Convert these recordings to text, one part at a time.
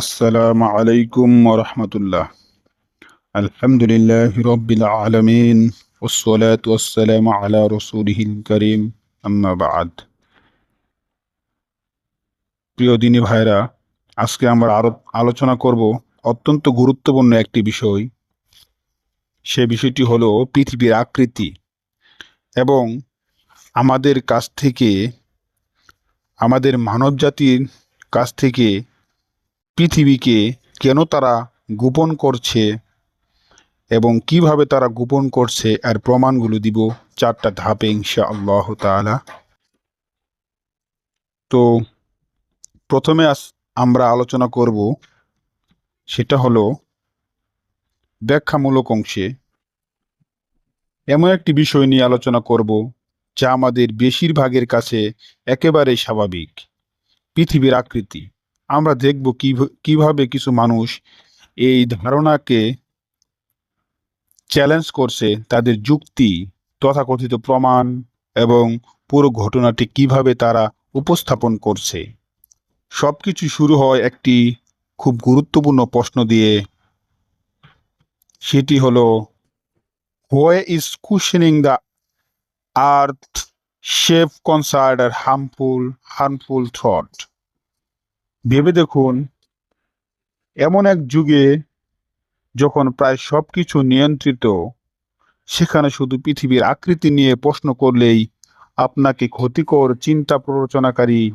আসসালামু আলাইকুম রহমতুল্লাহ আলহামদুলিল্লাহ রব্বিল আলমিন ওসলাত ওসালাম আলা রসুলহিল করিম আম্মা বাদ প্রিয় দিনী ভাইরা আজকে আমরা আরও আলোচনা করব অত্যন্ত গুরুত্বপূর্ণ একটি বিষয়। সে বিষয়টি হলো পৃথিবীর আকৃতি এবং আমাদের কাছ থেকে, আমাদের মানব জাতির কাছ থেকে পৃথিবীকে কেন তারা গোপন করছে এবং কীভাবে তারা গোপন করছে আর প্রমাণগুলো দিব চারটা ধাপে ইনশা আল্লাহ তাআলা। তো প্রথমে আমরা আলোচনা করব সেটা হলো ব্যাখ্যামূলক অংশে। এমন একটি বিষয় নিয়ে আলোচনা করব যা আমাদের বেশিরভাগের কাছে একেবারে স্বাভাবিক, পৃথিবীর আকৃতি। আমরা দেখব কিভ- কীভাবে কিছু মানুষ এই ধারণাকে চ্যালেঞ্জ করছে, তাদের যুক্তি, তথাকথিত প্রমাণ এবং পুরো ঘটনাটি কীভাবে তারা উপস্থাপন করছে। সবকিছু শুরু হয় একটি খুব গুরুত্বপূর্ণ প্রশ্ন দিয়ে। সেটি হলো where is cushioning the earth shape concerned harmful harmful thought ভেবে দেখুন, এমন এক যুগে যখন প্রায় সব কিছু নিয়ন্ত্রিত, সেখানে শুধু পৃথিবীর আকৃতি নিয়ে প্রশ্ন করলেই আপনাকে ক্ষতিকর চিন্তা প্ররোচনাকারী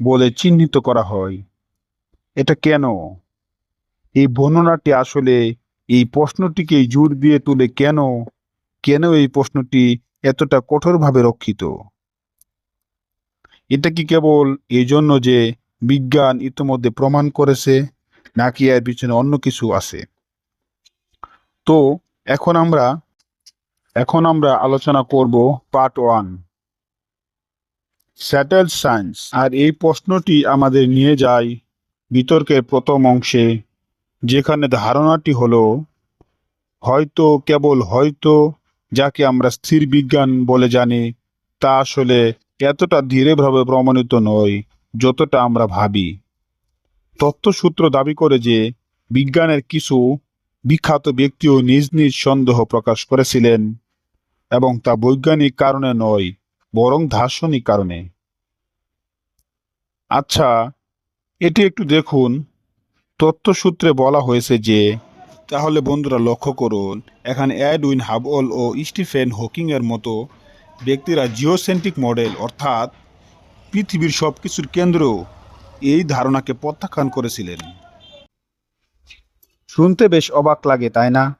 বলে চিহ্নিত করা হয়। এটা কেন? এই বর্ণনাটি আসলে এই প্রশ্নটিকে জোর দিয়ে তুলে কেন? কেন এই প্রশ্নটি এতটা কঠোরভাবে রক্ষিত? এটা কি কেবল এই জন্য যে বিজ্ঞান ইতিমধ্যে প্রমাণ করেছে, নাকি এর পিছনে অন্য কিছু আছে? তো, এখন আমরা এখন আমরা আলোচনা করব পার্ট ওয়ান, স্যাটেল সায়েন্স। আর এই প্রশ্নটি আমাদের নিয়ে যায় বিতর্কের প্রথম অংশে, যেখানে ধারণাটি হলো, হয়তো, কেবল হয়তো, যাকে আমরা স্থির বিজ্ঞান বলে জানি, তা আসলে এতটা ধীরেভাবে প্রমাণিত নয়। যতটা আমরা ভাবি। তথ্যসূত্র দাবি করে যে বিজ্ঞানের কিছু বিখ্যাত ব্যক্তিও নিজ নিজ সন্দেহ প্রকাশ করেছিলেন এবং তা বৈজ্ঞানিক কারণে নয়, বরং দার্শনিক কারণে। আচ্ছা এটি একটু দেখুন। তথ্যসূত্রে বলা হয়েছে যে, তাহলে বন্ধুরা লক্ষ্য করুন, এখানে অ্যাডউইন হাবল ও স্টিফেন হকিং এর মতো ব্যক্তিরা জিওসেন্ট্রিক মডেল, অর্থাৎ পৃথিবীর সব কিছুর কেন্দ্র এই ধারণাকে প্রত্যাখ্যান করেছিলেন। শুনতে বেশ অবাক লাগে, তাই না?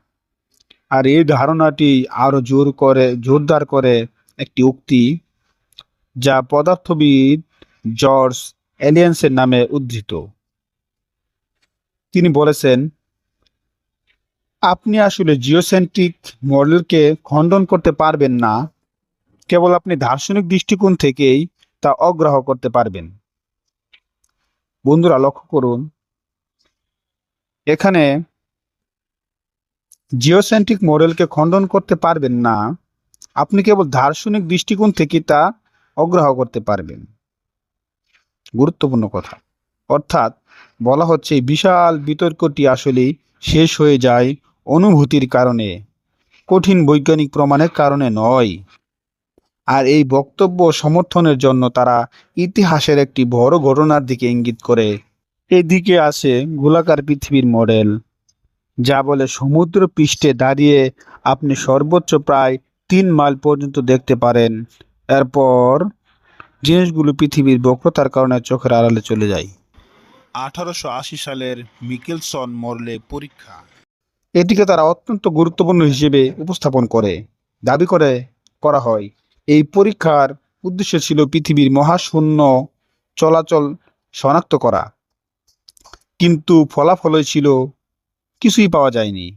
আর এই ধারণাটি আরও জোর করে, জোরদার করে একটি উক্তি যা পদার্থবিদ জর্জ এলিয়েন্সের নামে উদ্ধৃত। তিনি বলেছেন, আপনি আসলে জিওসেন্ট্রিক মডেলকে খণ্ডন করতে পারবেন না। কেবল আপনি দার্শনিক দৃষ্টিকোণ থেকেই তা অগ্রাহ্য করতে পারবেন। বন্ধুরা, লক্ষ্য করুন। এখানে জিওসেন্ট্রিক মডেলকে খণ্ডন করতে পারবেন না। আপনি কেবল দার্শনিক দৃষ্টিকোণ থেকে তা অগ্রাহ্য করতে পারবেন। গুরুত্বপূর্ণ কথা। অর্থাৎ বলা হচ্ছে বিশাল বিতর্কটি আসলেই শেষ হয়ে যায় অনুভূতির কারণে। কঠিন বৈজ্ঞানিক প্রমাণের কারণে নয়। আর এই বক্তব্য সমর্থনের জন্য তারা ইতিহাসের একটি বড় ঘটনার দিকে ইঙ্গিত করে। এদিকে আসে গোলাকার পৃথিবীর মডেল। যা বলে সমুদ্র পৃষ্ঠে দাঁড়িয়ে আপনি সর্বোচ্চ প্রায় তিন মাইল পর্যন্ত দেখতে পারেন। এরপর জিনিসগুলো পৃথিবীর বক্রতার কারণে চোখের আড়ালে চলে যায়। আঠারোশো আশি সালের মিকেলসন মরলে পরীক্ষা। এটিকে তারা অত্যন্ত গুরুত্বপূর্ণ হিসেবে উপস্থাপন করে। দাবি করে, করা হয় এই পরীক্ষার উদ্দেশ্য ছিল পৃথিবীর মহাশূন্য চলাচল শনাক্ত করা। কিন্তু ফলাফল ছিল কিছুই পাওয়া যায়নি।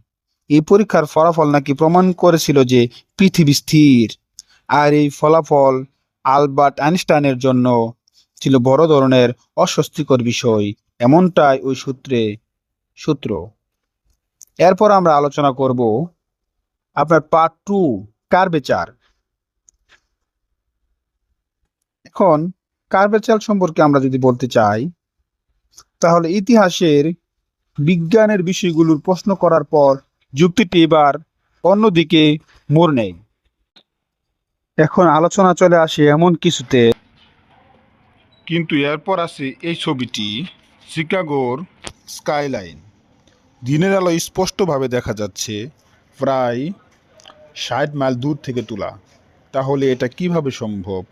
এই পরীক্ষার ফলাফল নাকি প্রমাণ করেছিল যে পৃথিবী স্থির। আর এই ফলাফল আলবার্ট আইনস্টাইনের জন্য ছিল বড় ধরনের অস্বস্তিকর বিষয়, এমনটাই ওই সূত্রে, সূত্র। এরপর আমরা আলোচনা করব আপনার পার্ট টু কার্বেচার এখন কার্বেচার সম্পর্কে আমরা যদি বলতে চাই, তাহলে ইতিহাসের বিজ্ঞানের বিষয়গুলোর প্রশ্ন করার পর যুক্তিটি এবার অন্যদিকে মোড় নেয়। এখন আলোচনা চলে আসে এমন কিছুতে। কিন্তু এরপর আছে এই ছবিটি, শিকাগোর স্কাইলাইন। দিনের আলো স্পষ্টভাবে দেখা যাচ্ছে প্রায় ষাট মাইল দূর থেকে তোলা। তাহলে এটা কীভাবে সম্ভব?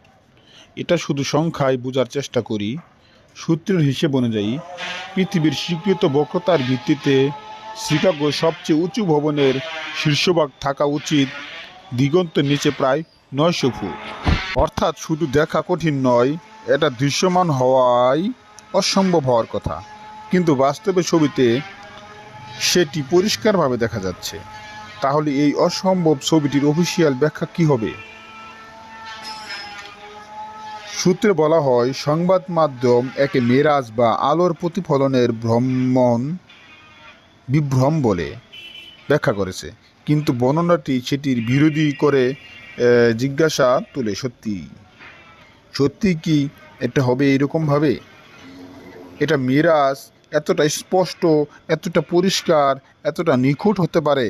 এটা শুধু সংখ্যায় বোঝার চেষ্টা করি। সূত্রের হিসেব অনুযায়ী, পৃথিবীর স্বীকৃত বক্রতার ভিত্তিতে শিকাগো সবচেয়ে উঁচু ভবনের শীর্ষভাগ থাকা উচিত দিগন্তের নিচে প্রায় নয়শো ফুট। অর্থাৎ শুধু দেখা কঠিন নয়, এটা দৃশ্যমান হওয়াই অসম্ভব হওয়ার কথা। কিন্তু বাস্তবে ছবিতে সেটি পরিষ্কারভাবে দেখা যাচ্ছে। তাহলে এই অসম্ভব ছবিটির অফিসিয়াল ব্যাখ্যা কি হবে? সূত্রে বলা হয়, সংবাদ মাধ্যম একে মেরাজ বা আলোর প্রতিফলনের ভ্রমণ, বিভ্রম বলে ব্যাখ্যা করেছে। কিন্তু বর্ণনাটি সেটির বিরোধী করে জিজ্ঞাসা তুলে সত্যি। সত্যি কি এটা হবে এরকমভাবে? এটা মিরাজ এতটা স্পষ্ট, এতটা পরিষ্কার, এতটা নিখুঁত হতে পারে?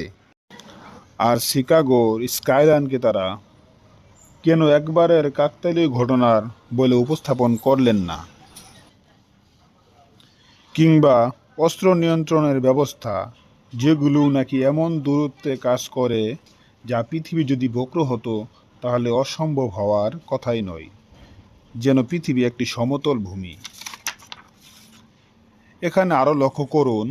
আর শিকাগোর স্কাইলাইনকে তারা কেন একবারের কাকতালীয় ঘটনার বলে উপস্থাপন করলেন না? কিংবা অস্ত্র নিয়ন্ত্রণের ব্যবস্থা যেগুলো নাকি এমন দূরত্বে কাজ করে যা পৃথিবী যদি বক্র হতো তাহলে অসম্ভব হওয়ার কথাই নয় যেন পৃথিবী একটি সমতল ভূমি। এখানে আরও লক্ষ্য করুন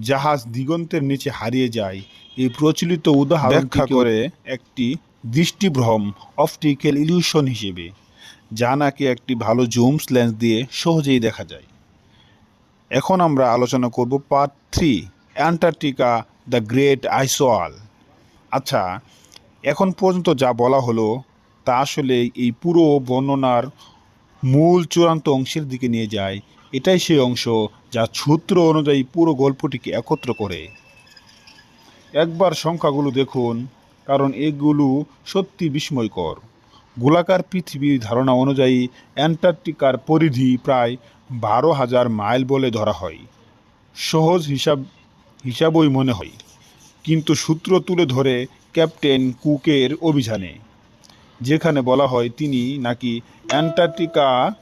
জাহাজ দিগন্তের নিচে হারিয়ে যায়। এই প্রচলিত উদাহরণ ব্যাখ্যা করে একটি দৃষ্টিভ্রম অপটিক্যাল ইলিউশন হিসেবে, যা নাকি একটি ভালো জুমস লেন্স দিয়ে সহজেই দেখা যায়। এখন আমরা আলোচনা করব part three Antarctica the great ice wall আচ্ছা এখন পর্যন্ত যা বলা হলো, তা আসলে এই পুরো বর্ণনার মূল চূড়ান্ত অংশের দিকে নিয়ে যায়। এটাই সেই অংশ যা সূত্র অনুযায়ী পুরো গল্পটিকে একত্র করে। একবার সংখ্যাগুলো দেখুন। কারণ এগুলো সত্যি বিস্ময়কর। গোলাকার পৃথিবীর ধারণা অনুযায়ী অ্যান্টার্কটিকার পরিধি প্রায় বারো হাজার মাইল বলে ধরা হয়। সহজ হিসাব, হিসাবই মনে হয়। কিন্তু সূত্র তুলে ধরে ক্যাপ্টেন কুকের অভিযানে, যেখানে বলা হয় তিনি নাকি অ্যান্টার্কটিকা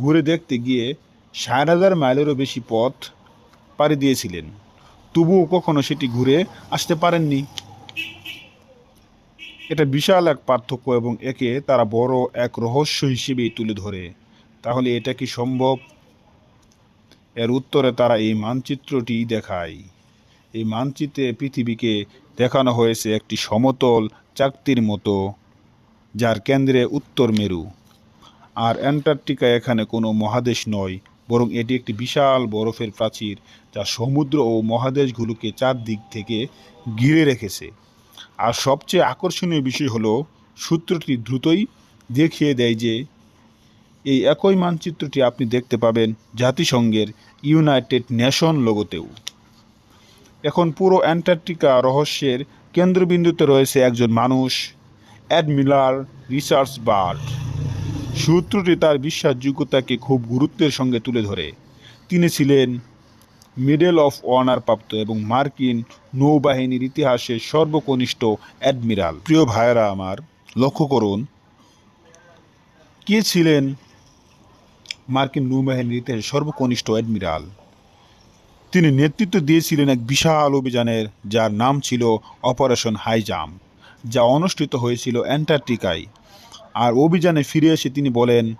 ঘুরে দেখতে গিয়ে ষাট হাজার মাইলেরও বেশি পথ পাড়ি দিয়েছিলেন। তবুও কখনো সেটি ঘুরে আসতে পারেননি। এটা বিশাল এক পার্থক্য এবং একে তারা বড় এক রহস্য হিসেবেই তুলে ধরে। তাহলে এটা কি সম্ভব? এর উত্তরে তারা এই মানচিত্রটি দেখায়। এই মানচিত্রে পৃথিবীকে দেখানো হয়েছে একটি সমতল চাকতির মতো, যার কেন্দ্রে উত্তর মেরু। আর অ্যান্টার্কটিকা এখানে কোনো মহাদেশ নয়, বরং এটি একটি বিশাল বরফের প্রাচীর যা সমুদ্র ও মহাদেশগুলোকে চারদিক থেকে ঘিরে রেখেছে। আর সবচেয়ে আকর্ষণীয় বিষয় হলো সূত্রটি দ্রুতই দেখিয়ে দেয় যে এই একই মানচিত্রটি আপনি দেখতে পাবেন জাতিসংঘের ইউনাইটেড নেশন লোগোতেও। এখন পুরো অ্যান্টার্কটিকা রহস্যের কেন্দ্রবিন্দুতে রয়েছে একজন মানুষ, অ্যাডমিরাল রিসার্চ বার্ড সূত্রটি তার বিশ্বাসযোগ্যতাকে খুব গুরুত্বের সঙ্গে তুলে ধরে। তিনি ছিলেন মেডেল অফ অনার প্রাপ্ত এবং মার্কিন নৌবাহিনীর ইতিহাসে সর্বকনিষ্ঠ অ্যাডমিরাল। প্রিয় ভাইয়েরা আমার, লক্ষ্য করুন, কে ছিলেন মার্কিন নৌবাহিনীর ইতিহাসে সর্বকনিষ্ঠ অ্যাডমিরাল? তিনি নেতৃত্ব দিয়েছিলেন এক বিশাল অভিযানের, যার নাম ছিল অপারেশন হাই জাম্প যা অনুষ্ঠিত হয়েছিল অ্যান্টার্কটিকায়। আর অভিযানে ফিরে এসে তিনি বলেন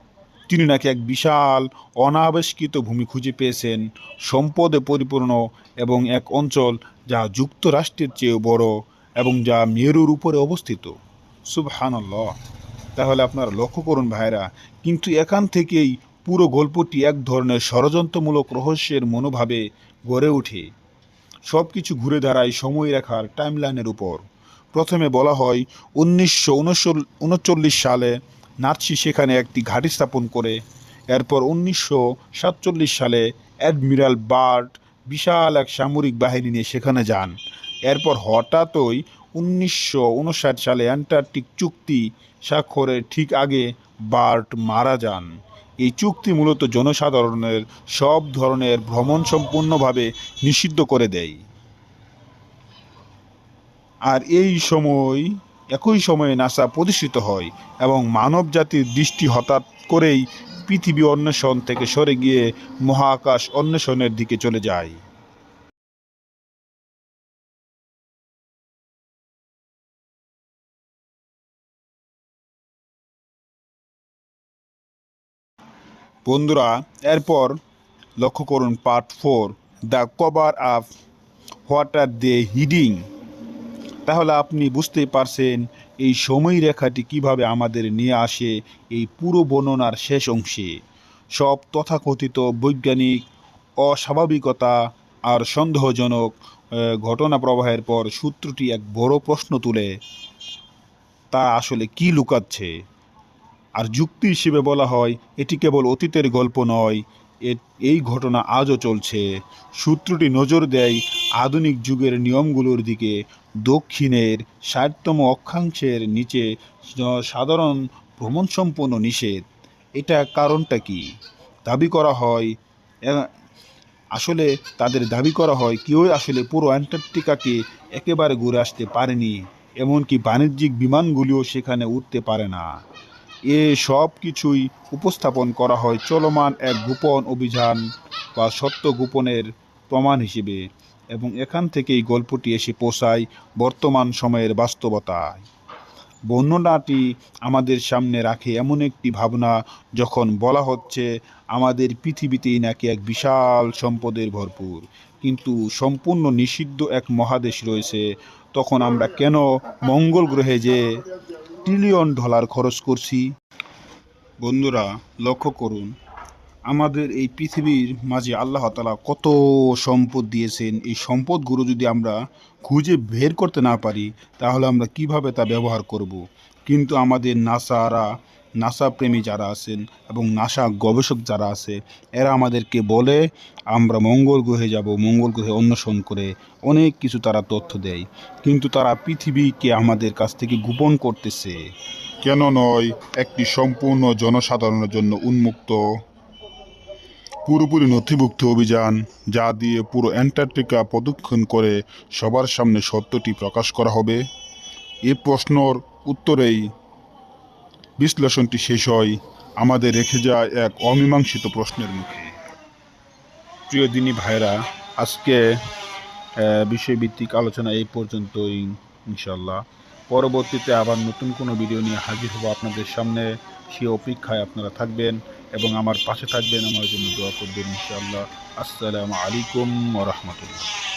তিনি নাকি এক বিশাল অনাবিষ্কৃত ভূমি খুঁজে পেয়েছেন সম্পদে পরিপূর্ণ এবং এক অঞ্চল যা যুক্তরাষ্ট্রের চেয়েও বড় এবং যা মেরুর উপরে অবস্থিত। সুবহানাল্লাহ। তাহলে আপনারা লক্ষ্য করুন ভাইরা কিন্তু এখান থেকেই পুরো গল্পটি এক ধরনের ষড়যন্ত্রমূলক রহস্যের মনোভাবে গড়ে ওঠে। সব কিছু ঘুরে দাঁড়ায় সময় রেখার টাইমলাইনের উপর। প্রথমে বলা হয় উনিশশো উনচল্লিশ সালে নাৎসি সেখানে একটি ঘাঁটি স্থাপন করে। এরপর উনিশশো সাতচল্লিশ সালে অ্যাডমিরাল বার্ট বিশাল এক সামরিক বাহিনী নিয়ে সেখানে যান। এরপর হঠাৎই উনিশশো উনষাট সালে অ্যান্টার্কটিক চুক্তি স্বাক্ষরের ঠিক আগে বার্ট মারা যান। এই চুক্তি মূলত জনসাধারণের সব ধরনের ভ্রমণ সম্পূর্ণভাবে নিষিদ্ধ করে দেয়। আর এই সময় একই সময়ে নাসা প্রতিষ্ঠিত হয় এবং মানব জাতির দৃষ্টি হঠাৎ করেই পৃথিবী অন্বেষণ থেকে সরে গিয়ে মহাকাশ অন্বেষণের দিকে চলে যায়। বন্ধুরা, এরপর লক্ষ্য করুন part four, the cover up what are they hiding. তাহলে আপনি বুঝতেই পারছেন এই সময় রেখাটি কীভাবে আমাদের নিয়ে আসে এই পুরো বর্ণনার শেষ অংশে। সব তথাকথিত বৈজ্ঞানিক অস্বাভাবিকতা আর সন্দেহজনক ঘটনা প্রবাহের পর সূত্রটি এক বড় প্রশ্ন তুলে, তা আসলে কি লুকাচ্ছে? আর যুক্তি হিসেবে বলা হয়, এটি কেবল অতীতের গল্প নয় এই ঘটনা আজও চলছে। সূত্রটি নজর দেয়, আধুনিক যুগের নিয়মগুলোর দিকে দক্ষিণের ষাটতম অক্ষাংশের নিচে সাধারণ ভ্রমণ সম্পন্ন নিষেধ। এটা কারণটা কি? দাবি করা হয় আসলে তাদের দাবি করা হয়, কেউই আসলে পুরো অ্যান্টার্কটিকাকে একেবারে ঘুরে আসতে পারেনি, এমনকি বাণিজ্যিক বিমানগুলিও সেখানে উঠতে পারে না। এ সব কিছুই উপস্থাপন করা হয় চলমান এক গোপন অভিযান বা সত্য গোপনের প্রমাণ হিসেবে এবং এখান থেকেই গল্পটি এসে পৌঁছায় বর্তমান সময়ের বাস্তবতায়। বর্ণনাটি আমাদের সামনে রাখে এমন একটি ভাবনা যখন বলা হচ্ছে, আমাদের পৃথিবীতেই নাকি এক বিশাল সম্পদের ভরপুর, কিন্তু সম্পূর্ণ নিষিদ্ধ এক মহাদেশ রয়েছে, তখন আমরা কেন মঙ্গল গ্রহে যে ট্রিলিয়ন ডলার খরচ করছি বন্ধুরা, লক্ষ্য করুন, আমাদের এই পৃথিবীর মাঝে আল্লাহ তালা কত সম্পদ দিয়েছেন এই সম্পদগুলো যদি আমরা খুঁজে বের করতে না পারি, তাহলে আমরা কীভাবে তা ব্যবহার করব। কিন্তু আমাদের নাসারা নাসা প্রেমী যারা আছেন এবং নাসা গবেষক যারা আছে, এরা আমাদেরকে বলে, আমরা মঙ্গল গ্রহে যাব, মঙ্গল গ্রহে অন্বেষণ করে অনেক কিছু তারা তথ্য দেয়। কিন্তু তারা পৃথিবীকে আমাদের কাছ থেকে গোপন করতেছে। কেন নয়, একটি সম্পূর্ণ জনসাধারণের জন্য উন্মুক্ত। পুরোপুরি নথিভুক্ত অভিযান, যা দিয়ে পুরো অ্যান্টার্কটিকা প্রদক্ষিণ করে সবার সামনে সত্যটি প্রকাশ করা হবে। এ প্রশ্নর উত্তরেই বিশ্লেষণটি শেষ হয় আমাদের রেখে যায় এক অমীমাংসিত প্রশ্নের মুখে। প্রিয় দিনী ভাইরা আজকে বিষয়ভিত্তিক আলোচনা এই পর্যন্তই ইনশাল্লাহ পরবর্তীতে আবার নতুন কোনো ভিডিও নিয়ে হাজির হব আপনাদের সামনে। সে অপেক্ষায় আপনারা থাকবেন এবং আমার পাশে থাকবেন। আমার জন্য দোয়া করবেন, ইনশাআল্লাহ। আসসালামু আলাইকুম ওরহমতুল্লাহ